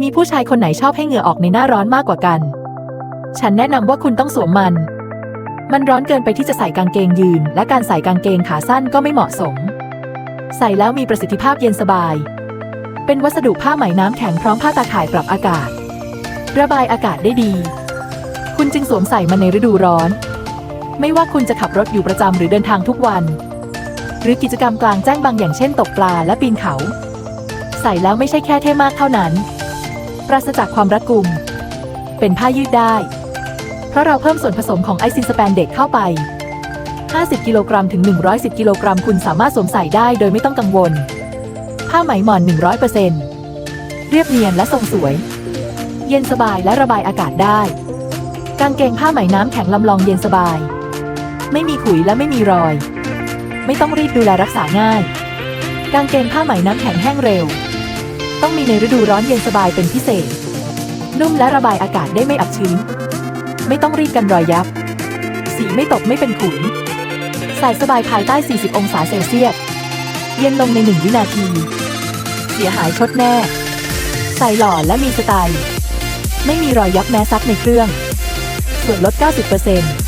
มีผู้ชายคนไหนชอบให้เหงื่อออกในหน้าร้อนมากกว่ากัน ฉันแนะนำว่าคุณต้องสวมมัน มันร้อนเกินไปที่จะใส่กางเกงยืน และการใส่กางเกงขาสั้นก็ไม่เหมาะสม ใส่แล้วมีประสิทธิภาพเย็นสบาย เป็นวัสดุผ้าไหมน้ำแข็งพร้อมผ้าตาข่ายปรับอากาศ ระบายอากาศได้ดี คุณจึงสวมใส่มันในฤดูร้อน ไม่ว่าคุณจะขับรถอยู่ประจำหรือเดินทางทุกวัน หรือกิจกรรมกลางแจ้งบางอย่างเช่นตกปลาและปีนเขา ใส่แล้วไม่ใช่แค่เท่มากเท่านั้น ปราศจากความรัดกุม เป็นผ้ายืดได้ เพราะเราเพิ่มส่วนผสมของไอซินสแปนเด็กเข้าไป 50 กิโลกรัมถึง 110 กิโลกรัมคุณสามารถสวมใส่ได้โดยไม่ต้องกังวล ผ้าไหมหมอน 100%เรียบเนียนและทรงสวย เย็นสบายและระบายอากาศได้ กางเกงผ้าไหมน้ำแข็งลำลองเย็นสบาย ไม่มีขุยและไม่มีรอย ไม่ต้องรีบดูแลรักษาง่าย กางเกงผ้าไหมน้ำแข็งแห้งเร็ว ต้องมีในฤดูร้อนเย็นสบายเป็นพิเศษ นุ่มและระบายอากาศได้ไม่อับชื้น ไม่ต้องรีดกันรอยยับ สีไม่ตกไม่เป็นขุยใส่สบายภายใต้ 40 องศาเซลเซียส เย็นลงใน1วินาที เสียหายชดแน่ ใส่หล่อและมีสไตล์ ไม่มีรอยยับแม้ซักในเครื่อง ส่วนลด 90%